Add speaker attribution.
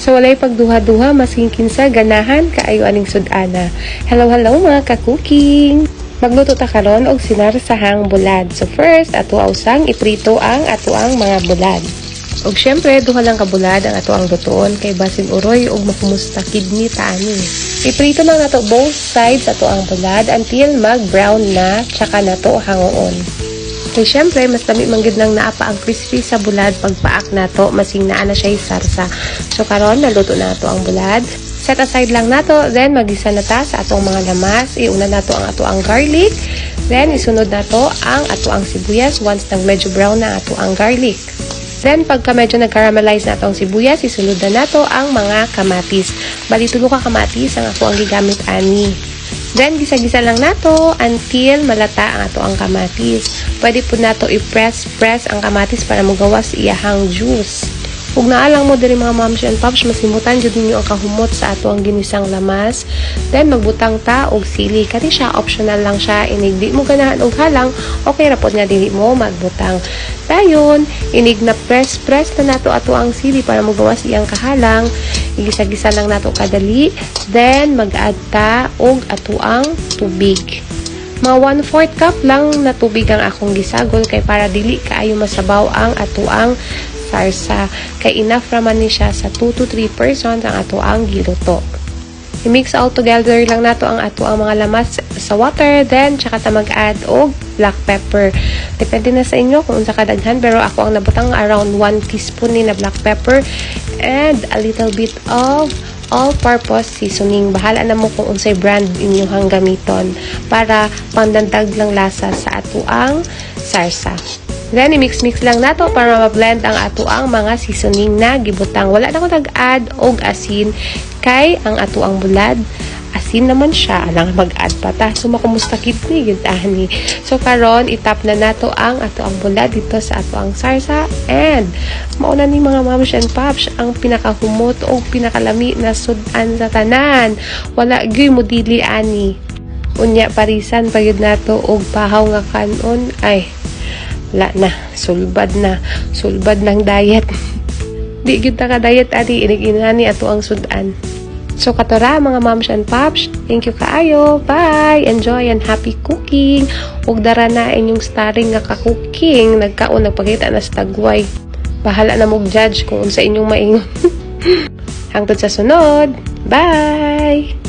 Speaker 1: So walay pagduha-duha masking kinsa ganahan kaayo aning sudana. Hello hello mga ka-cooking. Magluto ta karon og sinarsahang bulad. So first, ato usang iprito ang ato ang mga bulad. Og syempre, duha lang ka bulad ang ato ang lutoon kay basin uroy og makumusta kidney ta ani. Iprito lang nato both sides ato ang bulad until mag-brown na tsaka nato hangoon. Kay syempre, mas dami manggid nang naapa ang crispy sa bulad pagpaak nato, masing naa na siya sarsa. So karon naluto na nato ang bulad. Set aside lang nato, then magisa na ta sa atong mga lamas. Iuna nato ang ato ang garlic. Then isunod nato ang ato ang sibuyas once nag medyo brown na ato ang garlic. Then, pagka medyo nag-caramelize na itong sibuyas, isunod na nato ang mga kamatis. Bali, tulo ka kamatis ang ako ang gigamit ani. Then, gisa-gisa lang nato until malata ang ato ang kamatis. Pwede po nato i-press-press ang kamatis para magawas iyahang juice. Kung naalang mo diri mga moms and pops, masimutan jud ninyo ang kahumot sa ato ang ginisang lamas. Then magbutang ta og sili. Kani siya optional lang siya. Inig di mo ganahan og halang, okay ra pod nga dili mo magbutang. Dayon, inig na press press na nato ato ang sili para magawas iyang kahalang. Igisa-gisa lang nato kadali. Then mag-add ta og ato ang tubig. Mga 1/4 cup lang na tubig ang akong gisagol kay para dili kaayo masabaw ang atuang sarsa. Kay enough raman ni siya sa 2 to 3 persons ang atuang giluto. I-mix all together lang nato ang ato ang mga lamas sa water, then tsaka ta mag-add og black pepper. Depende na sa inyo kung unsa kadaghan, pero ako ang nabutang around 1 teaspoon ni na black pepper and a little bit of all-purpose seasoning. Bahala na mo kung unsay brand inyong gamiton para pandagdag lang lasa sa ato ang sarsa. Then, i-mix-mix lang nato para ma-blend ang ato ang mga seasoning na gibutang. Wala na ko nag-add og asin kay ang ato ang bulad. Asin naman siya. Alang mag-add pa ta. So, makumusta yun ani. So, karon itap na nato ang ato ang bulad dito sa ato ang sarsa. And, mauna ni mga moms and pops ang pinakahumot o pinakalami na sudan sa tanan. Wala gyud mo dili ani. Unya parisan pagid nato og pahaw nga kanon ay wala na, sulbad na, sulbad ng diet. Di gyud ta ka diet inig inani ato ang sudan. So katora mga moms and pops, thank you kaayo. Bye. Enjoy and happy cooking. Ug dara na inyong starring nga ka-cooking, nagkaon nagpakita na sa tagway. Bahala na mog judge kung unsa inyong maingon. Hangtod sa sunod. Bye.